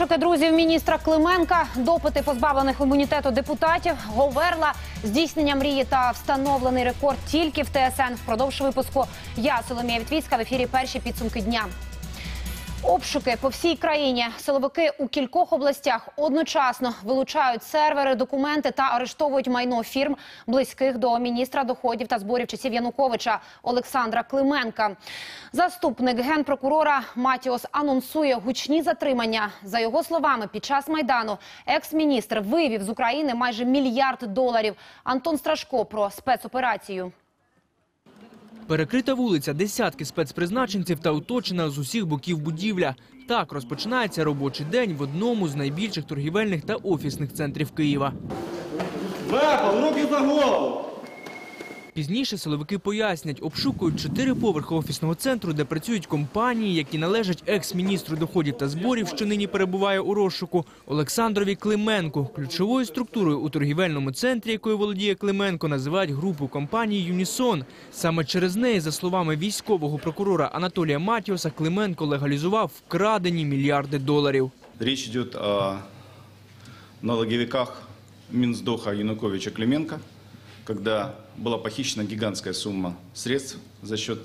Обшуки друзів міністра Клименка, допити позбавлених імунітету депутатів, Говерла, здійснення мрії та встановлений рекорд тільки в ТСН. Впродовж випуску я Соломія Вітвіцька в ефірі перші підсумки дня. Обшуки по всій країні. Силовики у кількох областях одночасно вилучають сервери, документи та арештовують майно фірм, близьких до міністра доходів та зборів часів Януковича Олександра Клименка. Заступник генпрокурора Матіос анонсує гучні затримання. За його словами, під час майдану екс-міністр вивів з України майже мільярд доларів. Антон Страшко про спецоперацію. Перекрита вулиця, десятки спецпризначенців та оточена з усіх боків будівля. Так розпочинається робочий день в одному з найбільших торгівельних та офісних центрів Києва. Вепа, руки за голову! Пізніше силовики пояснять, обшукують чотири поверхи офісного центру, де працюють компанії, які належать екс-міністру доходів та зборів, що нині перебуває у розшуку, Олександрові Клименку. Ключовою структурою у торгівельному центрі, якою володіє Клименко, називають групу компаній Юнісон. Саме через неї, за словами військового прокурора Анатолія Матіоса, Клименко легалізував вкрадені мільярди доларів. Речь идет о налоговиках Минсдоха Януковича Клименко, когда была похищена гигантская сумма средств за счет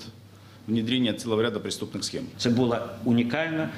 внедрения целого ряда преступных схем. Це була унікальна,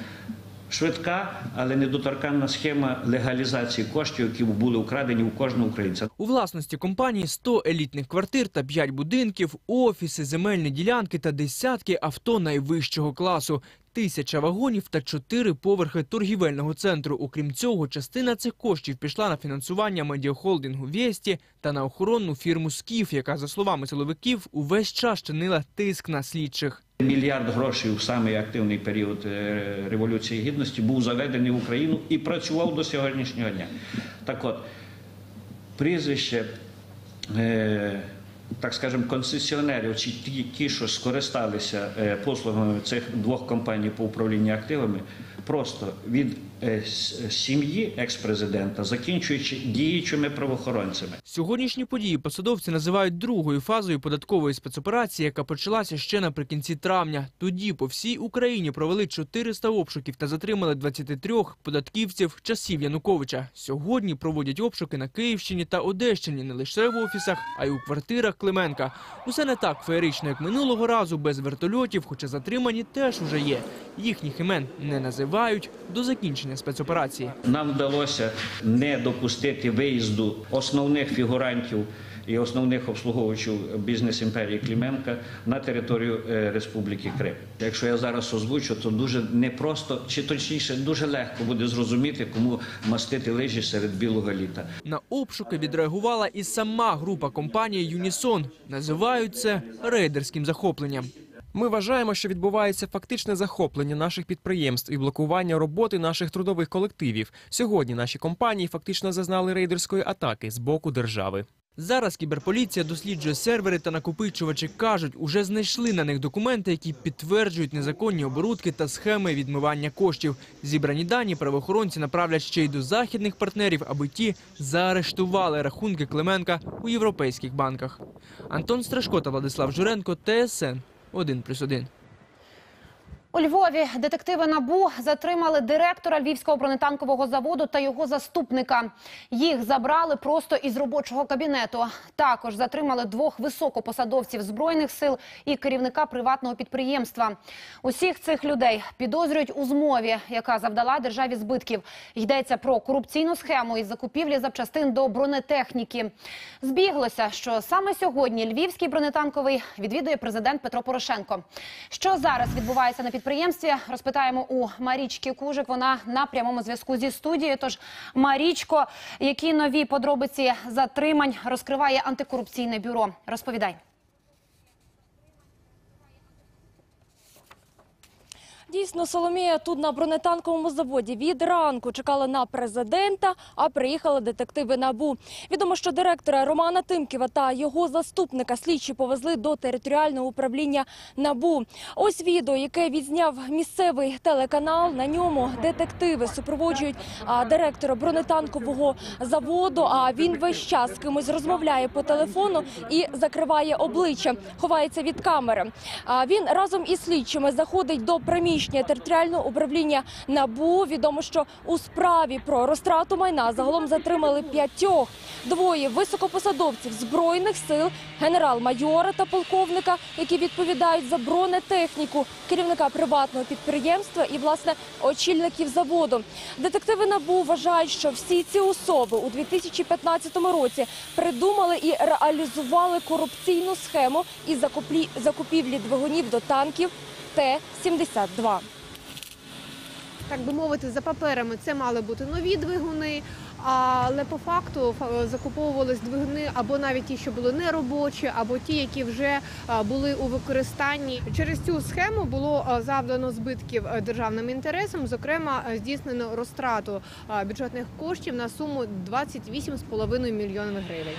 швидка, але недоторканна схема легалізації коштів, які були украдені у кожного українця. У власності компанії 100 елітних квартир та 5 будинків, офіси, земельні ділянки та десятки авто найвищого класу, тисяча вагонів та чотири поверхи торгівельного центру. Окрім цього, частина цих коштів пішла на фінансування медіахолдингу «Вєсті» та на охоронну фірму «Скіф», яка, за словами силовиків, увесь час чинила тиск на слідчих. Мільярд грошей у самий активний період е, Революції Гідності був заведений в Україну і працював до сьогоднішнього дня. Так от, прізвище, е, так скажемо, концесіонерів, чи ті, ті, що скористалися е, послугами цих двох компаній по управлінню активами, просто від сім'ї екс-президента, закінчуючи діючими правоохоронцями. Сьогоднішні події посадовці називають другою фазою податкової спецоперації, яка почалася ще наприкінці травня. Тоді по всій Україні провели 400 обшуків та затримали 23 податківців часів Януковича. Сьогодні проводять обшуки на Київщині та Одещині не лише в офісах, а й у квартирах Клименка. Усе не так феєрично, як минулого разу, без вертольотів, хоча затримані теж уже є. Їхніх імен не називають до закінчення спецоперації. Нам вдалося не допустити виїзду основних фігурантів і основних обслуговувачів бізнес-імперії Кліменка на територію е, Республіки Крим. Якщо я зараз озвучу, то дуже непросто, чи точніше, дуже легко буде зрозуміти, кому мастити лижі серед білого літа. На обшуки відреагувала і сама група компанії Юнісон. Називають це рейдерським захопленням. Ми вважаємо, що відбувається фактичне захоплення наших підприємств і блокування роботи наших трудових колективів. Сьогодні наші компанії фактично зазнали рейдерської атаки з боку держави. Зараз кіберполіція досліджує сервери та накопичувачі. кажуть, уже знайшли на них документи, які підтверджують незаконні оборудки та схеми відмивання коштів. Зібрані дані правоохоронці направлять ще й до західних партнерів, аби ті заарештували рахунки Клименка у європейських банках. Антон Страшко та Владислав Журенко, ТСН o din plus o din. У Львові детективи НАБУ затримали директора Львівського бронетанкового заводу та його заступника. Їх забрали просто із робочого кабінету. Також затримали двох високопосадовців збройних сил і керівника приватного підприємства. Усіх цих людей підозрюють у змові, яка завдала державі збитків. Йдеться про корупційну схему із закупівлі запчастин до бронетехніки. Збіглося, що саме сьогодні львівський бронетанковий відвідує президент Петро Порошенко. Що зараз відбувається на підприємстві? Розпитаємо у Марічки Кужик. Вона на прямому зв'язку зі студією. Тож, Марічко, які нові подробиці затримань розкриває антикорупційне бюро? Розповідай. Дійсно, Соломія тут на бронетанковому заводі від ранку чекали на президента, а приїхали детективи НАБУ. Відомо, що директора Романа Тимківа та його заступника слідчі повезли до територіального управління НАБУ. Ось відео, яке відзняв місцевий телеканал. На ньому детективи супроводжують директора бронетанкового заводу. А він весь час з кимось розмовляє по телефону і закриває обличчя, ховається від камери. А він разом із слідчими заходить до приміщення приміщення територіального управління НАБУ. Відомо, що у справі про розтрату майна загалом затримали п'ятьох. Двоє високопосадовців збройних сил, генерал-майора та полковника, які відповідають за бронетехніку, керівника приватного підприємства і власне очільників заводу. Детективи НАБУ вважають, що всі ці особи у 2015 році придумали і реалізували корупційну схему із закупівлі двигунів до танків Т-72. так би мовити, за паперами це мали бути нові двигуни, але по факту фа- закуповувались двигуни або навіть ті, що були неробочі, або ті, які вже були у використанні. Через цю схему було завдано збитків державним інтересам. Зокрема, здійснено розтрату бюджетних коштів на суму 28,5 мільйонів гривень.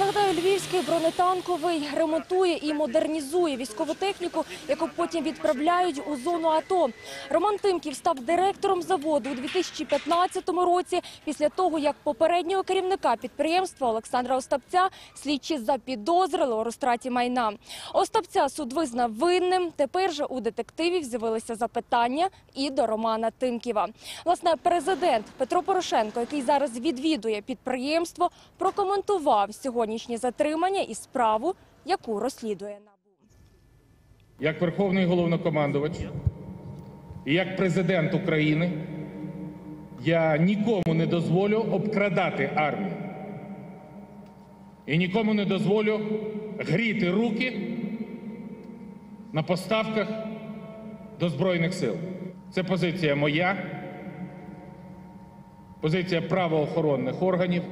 Нагадаю, львівський бронетанковий ремонтує і модернізує військову техніку, яку потім відправляють у зону АТО. Роман Тимків став директором заводу у 2015 році. Після того, як попереднього керівника підприємства Олександра Остапця слідчі запідозрили у розтраті майна. Остапця суд визнав винним. Тепер же у детективів з'явилися запитання і до Романа Тимківа. Власне, президент Петро Порошенко, який зараз відвідує підприємство, прокоментував сьогоднішнє затримання і справу, яку розслідує НАБУ. як Верховний головнокомандувач і як президент України я нікому не дозволю обкрадати армію. І нікому не дозволю гріти руки на поставках до Збройних сил. Це позиція моя, позиція правоохоронних органів,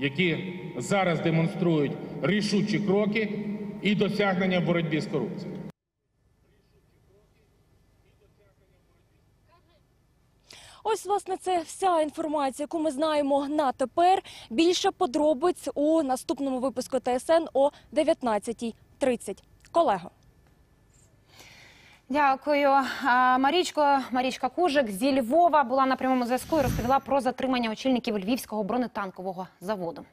які зараз демонструють рішучі кроки і досягнення в боротьбі з корупцією. Ось, власне, це вся інформація, яку ми знаємо на тепер. Більше подробиць у наступному випуску ТСН о 19.30. Колего. Дякую. Марічко, Марічка Кужик зі Львова була на прямому зв'язку і розповіла про затримання очільників Львівського бронетанкового заводу.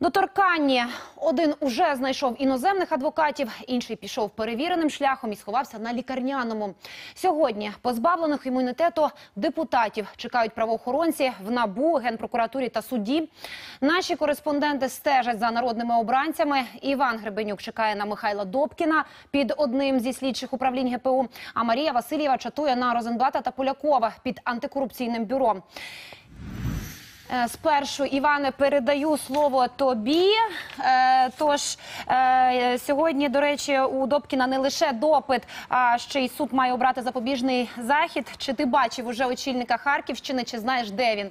Доторканні один уже знайшов іноземних адвокатів, інший пішов перевіреним шляхом і сховався на лікарняному. Сьогодні позбавлених імунітету депутатів чекають правоохоронці в НАБУ, генпрокуратурі та суді. Наші кореспонденти стежать за народними обранцями. Іван Гребенюк чекає на Михайла Добкіна під одним зі слідчих управлінь ГПУ. А Марія Васильєва чатує на Розенблата та Полякова під антикорупційним бюро. Е, Спершу, Іване, передаю слово тобі. Е, Тож е, сьогодні, до речі, у Добкіна не лише допит, а ще й суд має обрати запобіжний захід. Чи ти бачив уже очільника Харківщини, чи знаєш, де він?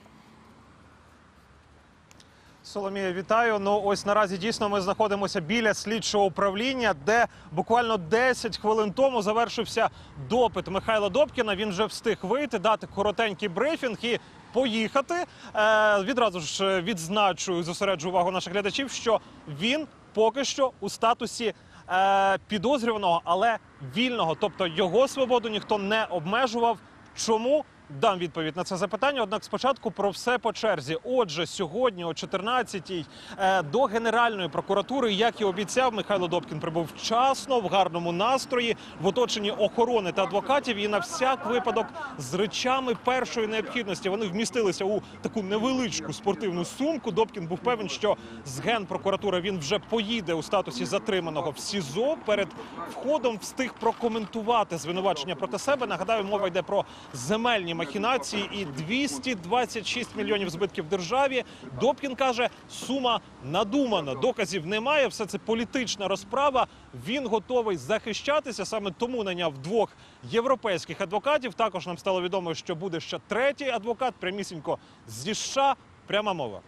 Соломія, вітаю. Ну ось наразі дійсно ми знаходимося біля слідчого управління, де буквально 10 хвилин тому завершився допит Михайла Добкіна. Він вже встиг вийти, дати коротенький брифінг і поїхати. Е, відразу ж відзначу і зосереджу увагу наших глядачів, що він поки що у статусі е, підозрюваного, але вільного. Тобто його свободу ніхто не обмежував. Чому? Дам відповідь на це запитання. Однак спочатку про все по черзі. Отже, сьогодні о 14-й е, до Генеральної прокуратури, як і обіцяв, Михайло Добкін прибув вчасно, в гарному настрої, в оточенні охорони та адвокатів. І на всяк випадок з речами першої необхідності вони вмістилися у таку невеличку спортивну сумку. Добкін був певен, що з генпрокуратури він вже поїде у статусі затриманого в СІЗО. Перед входом встиг прокоментувати звинувачення проти себе. Нагадаю, мова йде про земельні махінації і 226 мільйонів збитків державі. Добкін каже, сума надумана, доказів немає. Все це політична розправа. Він готовий захищатися. Саме тому наняв двох європейських адвокатів. Також нам стало відомо, що буде ще третій адвокат, прямісінько зі США. Пряма мова.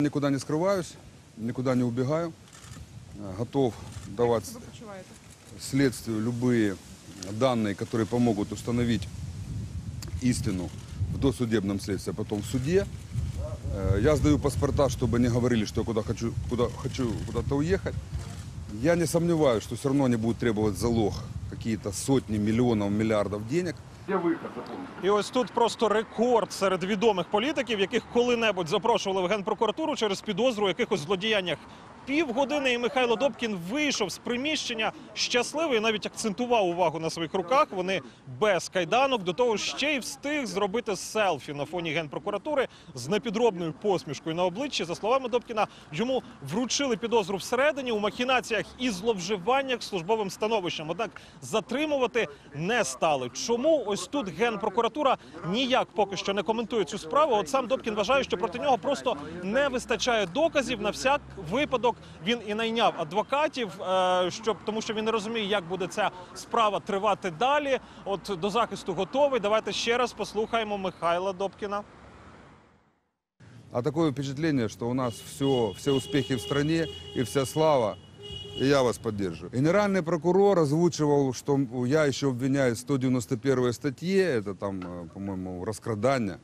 Никуда не скрываюсь, никуда не убегаю. Э, Готов давать следствию любые данные, которые помогут установить истину в досудебном следствии, а потом в суде. Э, Я сдаю паспорта, чтобы не говорили, что я куда хочу, куда хочу куда-то уехать. Я не сомневаюсь, что все равно они будут требовать залог какие-то сотни миллионов, миллиардов денег. І ось тут просто рекорд серед відомих політиків, яких коли-небудь запрошували в генпрокуратуру через підозру у якихось злодіяннях. Півгодини і Михайло Добкін вийшов з приміщення щасливий, навіть акцентував увагу на своїх руках. Вони без кайданок. До того ще й встиг зробити селфі на фоні генпрокуратури з непідробною посмішкою на обличчі. За словами Добкіна, йому вручили підозру всередині у махінаціях і зловживаннях службовим становищем. Однак затримувати не стали. Чому ось тут генпрокуратура ніяк поки що не коментує цю справу? От сам Добкін вважає, що проти нього просто не вистачає доказів. На всяк випадок він і найняв адвокатів, е, щоб тому, що він не розуміє, як буде ця справа тривати далі. От до захисту готовий. Давайте ще раз послухаємо Михайла Добкіна. А такое впечатление, что у нас все, все успехи в стране и вся слава, и я вас поддерживаю. Генеральный прокурор озвучивал, что я еще обвиняю в 191 статье, это там, э, по-моему, раскрадание.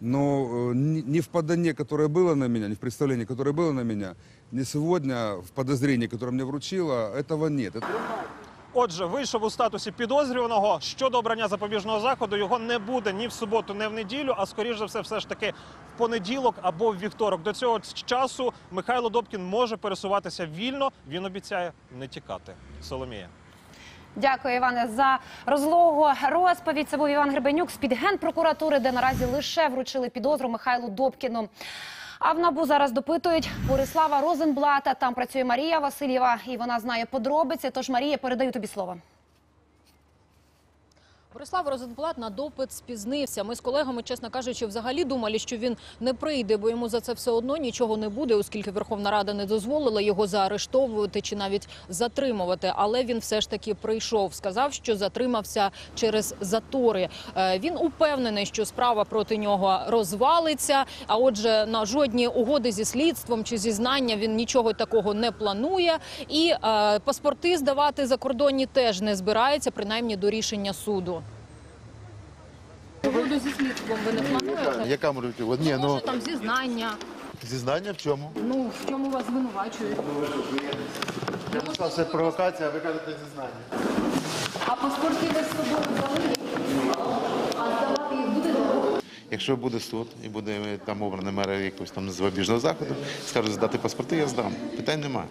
Но э, ни ни в подании, которое было на меня, ни в представлении, которое было на меня, ни сегодня в подозрении, которое мне вручило, этого нет. Это- Отже, вийшов у статусі підозрюваного щодо обрання запобіжного заходу. Його не буде ні в суботу, ні в неділю, а скоріш за все, все ж таки в понеділок або в вівторок. До цього часу Михайло Добкін може пересуватися вільно. Він обіцяє не тікати. Соломія. Дякую, Іване, за розлогу розповідь. Це був Іван Гребенюк з під генпрокуратури, де наразі лише вручили підозру Михайлу Добкіну. А в набу зараз допитують Борислава Розенблата. Там працює Марія Васильєва, і вона знає подробиці. Тож Марія, передаю тобі слово. Борислав Розенблат на допит спізнився. Ми з колегами, чесно кажучи, взагалі думали, що він не прийде, бо йому за це все одно нічого не буде, оскільки Верховна Рада не дозволила його заарештовувати чи навіть затримувати. Але він все ж таки прийшов. Сказав, що затримався через затори. Е, Він упевнений, що справа проти нього розвалиться. А отже, на жодні угоди зі слідством чи зізнання він нічого такого не планує. І е, паспорти здавати закордонні теж не збирається, принаймні до рішення суду. Угоду зі слідством ви не плануєте? Яка може бути? Ні, ну Може там зізнання. зізнання в чому? Ну в чому вас звинувачують? Я написав, це провокація, а ви кажете зізнання. А паспорти ви з собою взяли? А здавати їх будете? Якщо буде суд і буде там обрана мера якогось там запобіжного заходу, скажуть здати паспорти, я здам. Питань немає.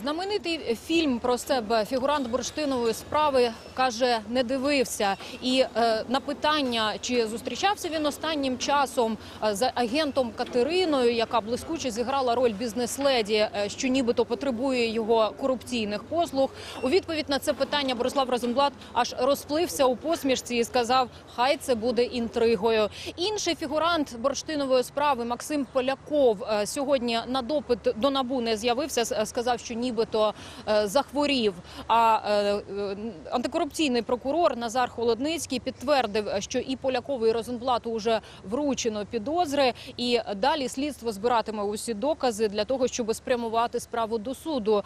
Знаменитий фільм про себе фігурант бурштинової справи каже, не дивився. І е, на питання, чи зустрічався він останнім часом е, з агентом Катериною, яка блискуче зіграла роль бізнес-леді, е, що нібито потребує його корупційних послуг. У відповідь на це питання Борислав Розенблат аж розплився у посмішці і сказав: хай це буде інтригою. Інший фігурант бурштинової справи Максим Поляков е, сьогодні на допит до набу не з'явився. Сказав, що нібито е, захворів. А е, е, антикорупційний прокурор Назар Холодницький підтвердив, що і Полякову, і Розенблату вже вручено підозри, і далі слідство збиратиме усі докази для того, щоб спрямувати справу до суду,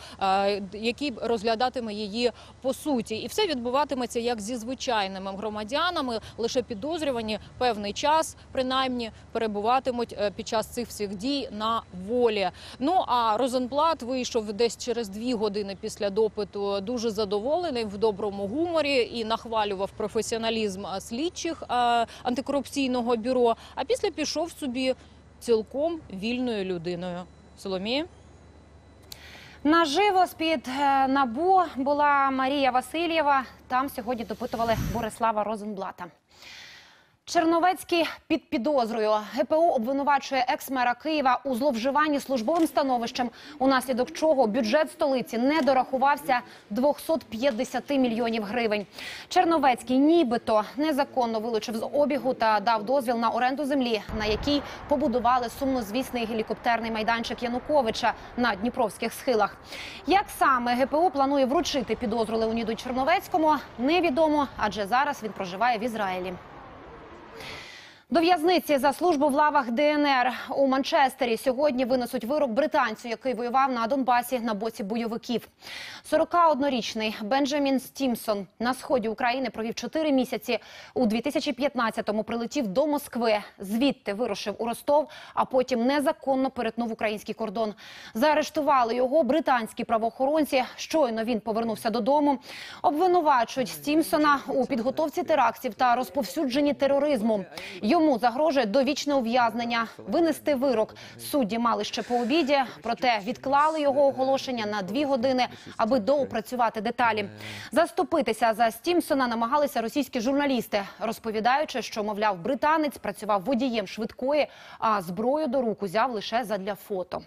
який розглядатиме її по суті, і все відбуватиметься як зі звичайними громадянами. Лише підозрювані певний час, принаймні, перебуватимуть під час цих всіх дій на волі. Ну а Розенблат вийшов десь через дві години після допиту, дуже задоволений в доброму гуморі і нахвалював професіоналізм слідчих антикорупційного бюро. А після пішов собі цілком вільною людиною. Соломія. Наживо з-під е, набу була Марія Васильєва. Там сьогодні допитували Борислава Розенблата. Черновецький під підозрою ГПУ обвинувачує екс-мера Києва у зловживанні службовим становищем, унаслідок чого бюджет столиці не дорахувався 250 мільйонів гривень. Черновецький нібито незаконно вилучив з обігу та дав дозвіл на оренду землі, на якій побудували сумнозвісний гелікоптерний майданчик Януковича на Дніпровських схилах. Як саме ГПУ планує вручити підозру Леоніду Черновецькому, невідомо, адже зараз він проживає в Ізраїлі. До в'язниці за службу в лавах ДНР у Манчестері сьогодні винесуть вирок британцю, який воював на Донбасі на боці бойовиків. 41-річний Бенджамін Стімсон на сході України провів 4 місяці. У 2015-му прилетів до Москви. Звідти вирушив у Ростов, а потім незаконно перетнув український кордон. Заарештували його британські правоохоронці. Щойно він повернувся додому. Обвинувачують Стімсона у підготовці терактів та розповсюдженні тероризму. Йому загрожує довічне ув'язнення. Винести вирок судді мали ще по обіді, проте відклали його оголошення на дві години, аби доопрацювати деталі. Заступитися за Стімсона намагалися російські журналісти, розповідаючи, що мовляв, британець працював водієм швидкої, а зброю до рук узяв лише задля фото.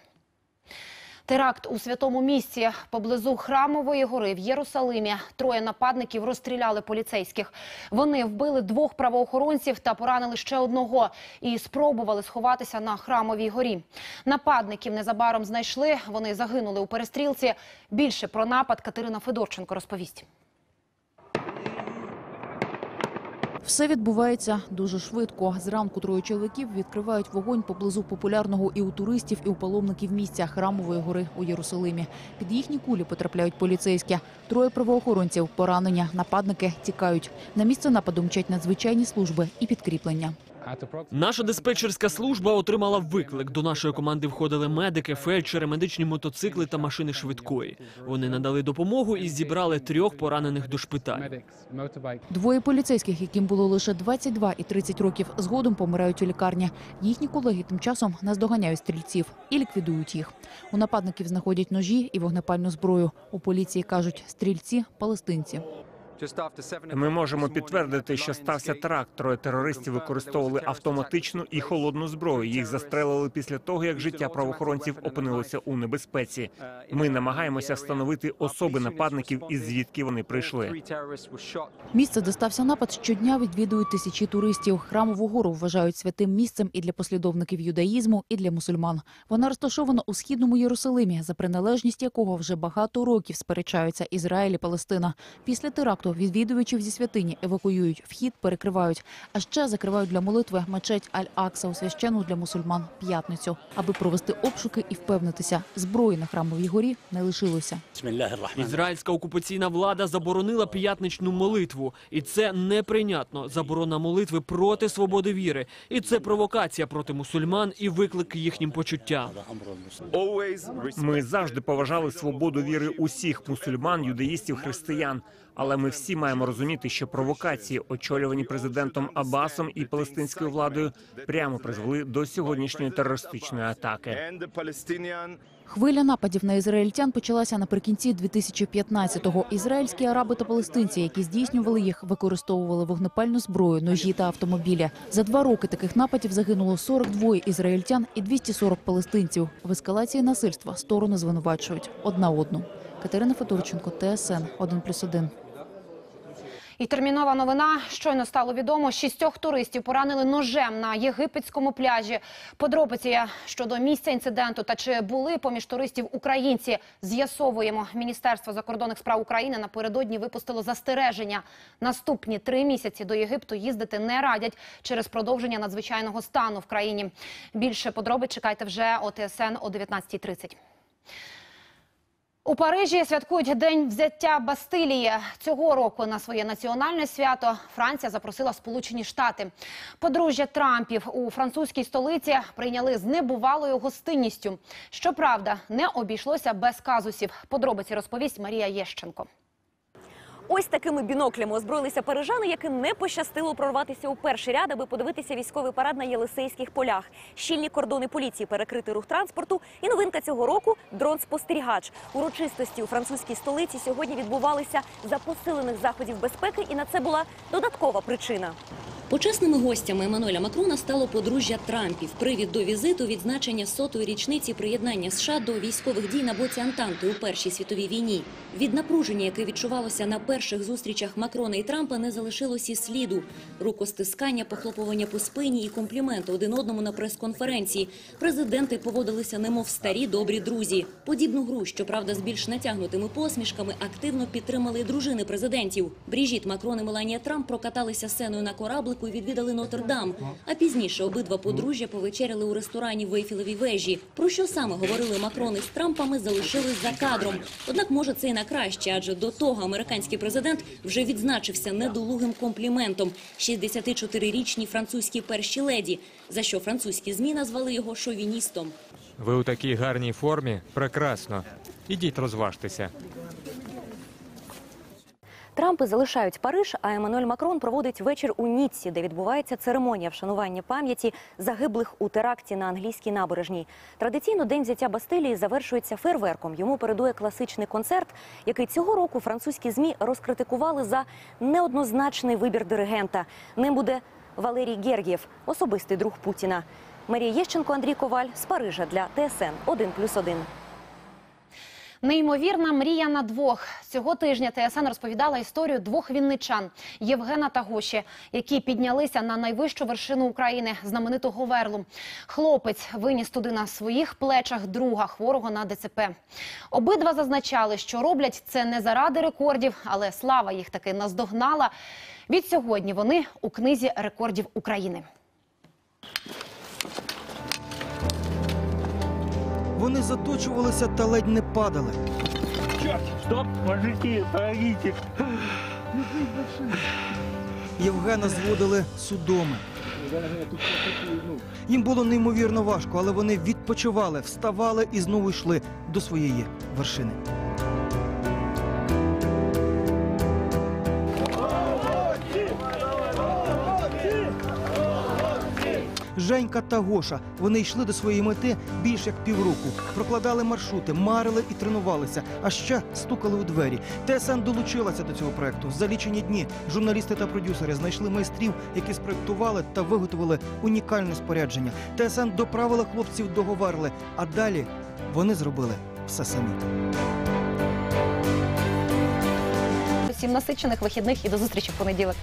Теракт у святому місці поблизу храмової гори в Єрусалимі. Троє нападників розстріляли поліцейських. Вони вбили двох правоохоронців та поранили ще одного і спробували сховатися на храмовій горі. Нападників незабаром знайшли. Вони загинули у перестрілці. Більше про напад Катерина Федорченко розповість. Все відбувається дуже швидко. Зранку троє чоловіків відкривають вогонь поблизу популярного і у туристів, і у паломників місця храмової гори у Єрусалимі. Під їхні кулі потрапляють поліцейські. Троє правоохоронців поранення. Нападники тікають. На місце нападу мчать надзвичайні служби і підкріплення. Наша диспетчерська служба отримала виклик. До нашої команди входили медики, фельдшери, медичні мотоцикли та машини швидкої. Вони надали допомогу і зібрали трьох поранених до шпиталю. Двоє поліцейських, яким було лише 22 і 30 років, згодом помирають у лікарні. Їхні колеги тим часом наздоганяють стрільців і ліквідують їх. У нападників знаходять ножі і вогнепальну зброю. У поліції кажуть, стрільці – палестинці. Ми можемо підтвердити, що стався теракт. Троє терористів використовували автоматичну і холодну зброю. Їх застрелили після того, як життя правоохоронців опинилося у небезпеці. Ми намагаємося встановити особи нападників і звідки вони прийшли. Місце, де стався напад, щодня відвідують тисячі туристів. Храмову гору вважають святим місцем і для послідовників юдаїзму, і для мусульман. Вона розташована у східному Єрусалимі, за приналежність якого вже багато років сперечаються Ізраїль і Палестина. Після теракту відвідувачів зі святині евакуюють, вхід перекривають, а ще закривають для молитви мечеть Аль-Акса у священну для мусульман п'ятницю, аби провести обшуки і впевнитися, зброї на храмовій горі не лишилося. Ізраїльська окупаційна влада заборонила п'ятничну молитву, і це неприйнятно. Заборона молитви проти свободи віри, і це провокація проти мусульман і виклик їхнім почуттям. Ми завжди поважали свободу віри усіх мусульман, юдаїстів, християн. Але ми всі маємо розуміти, що провокації, очолювані президентом Аббасом і палестинською владою, прямо призвели до сьогоднішньої терористичної атаки. Хвиля нападів на ізраїльтян почалася наприкінці 2015-го. Ізраїльські араби та палестинці, які здійснювали їх, використовували вогнепальну зброю, ножі та автомобілі. За два роки таких нападів загинуло 42 ізраїльтян і 240 палестинців. В ескалації насильства сторони звинувачують одна одну. Катерина Федорченко, ТСН 1+,1. І термінова новина щойно стало відомо. Шістьох туристів поранили ножем на єгипетському пляжі. Подробиці щодо місця інциденту та чи були поміж туристів українці, з'ясовуємо. Міністерство закордонних справ України напередодні випустило застереження. Наступні три місяці до Єгипту їздити не радять через продовження надзвичайного стану в країні. Більше подробиць чекайте вже о ТСН о 19.30. У Парижі святкують День взяття Бастилії. Цього року на своє національне свято Франція запросила Сполучені Штати. Подружжя Трампів у французькій столиці прийняли з небувалою гостинністю. Щоправда, не обійшлося без казусів. Подробиці розповість Марія Єщенко. Ось такими біноклями озброїлися парижани, яким не пощастило прорватися у перший ряд, аби подивитися військовий парад на Єлисейських полях. Щільні кордони поліції перекрити рух транспорту. І новинка цього року дрон-спостерігач. Урочистості у французькій столиці сьогодні відбувалися за посилених заходів безпеки, і на це була додаткова причина. Почесними гостями Еммануеля Макрона стало подружжя Трампів. Привід до візиту відзначення сотої річниці приєднання США до військових дій на боці Антанти у Першій світовій війні. Від напруження, яке відчувалося на перших зустрічах Макрона і Трампа, не залишилось і сліду. Рукостискання, похлопування по спині і компліменти один одному на прес-конференції. Президенти поводилися немов старі добрі друзі. Подібну гру, щоправда, з більш натягнутими посмішками, активно підтримали дружини президентів. Бріжіт Макрон і Меланія Трамп прокаталися сценою на корабликах економікою відвідали Нотр-Дам. А пізніше обидва подружжя повечеряли у ресторані в Ейфелевій вежі. Про що саме говорили Макрон із Трампами, залишились за кадром. Однак, може, це і на краще, адже до того американський президент вже відзначився недолугим компліментом 64-річній французькій першій леді, за що французькі змі назвали його шовіністом. Ви у такій гарній формі? Прекрасно. Ідіть розважтеся. Трампи залишають Париж, а Еммануель Макрон проводить вечір у Ніцці, де відбувається церемонія вшанування пам'яті загиблих у теракті на англійській набережній. Традиційно день взяття Бастилії завершується фейерверком. Йому передує класичний концерт, який цього року французькі змі розкритикували за неоднозначний вибір диригента. Ним буде Валерій Гергієв, особистий друг Путіна. Марія Єщенко, Андрій Коваль з Парижа для ТСН 1+,1. Неймовірна мрія на двох. Цього тижня ТСН розповідала історію двох вінничан Євгена та Гоші, які піднялися на найвищу вершину України знамениту Говерлу. Хлопець виніс туди на своїх плечах друга хворого на ДЦП. Обидва зазначали, що роблять це не заради рекордів, але слава їх таки наздогнала. Відсьогодні вони у книзі рекордів України. Вони заточувалися та ледь не падали. Стоп, мужики, помогите. Євгена зводили судоми. Їм було неймовірно важко, але вони відпочивали, вставали і знову йшли до своєї вершини. Женька та Гоша. Вони йшли до своєї мети більш як півроку. Прокладали маршрути, марили і тренувалися, а ще стукали у двері. ТСН долучилася до цього проекту. За лічені дні журналісти та продюсери знайшли майстрів, які спроектували та виготовили унікальне спорядження. ТСН доправила хлопців до Говерли, а далі вони зробили все самі. Всім насичених вихідних і до зустрічі в понеділок.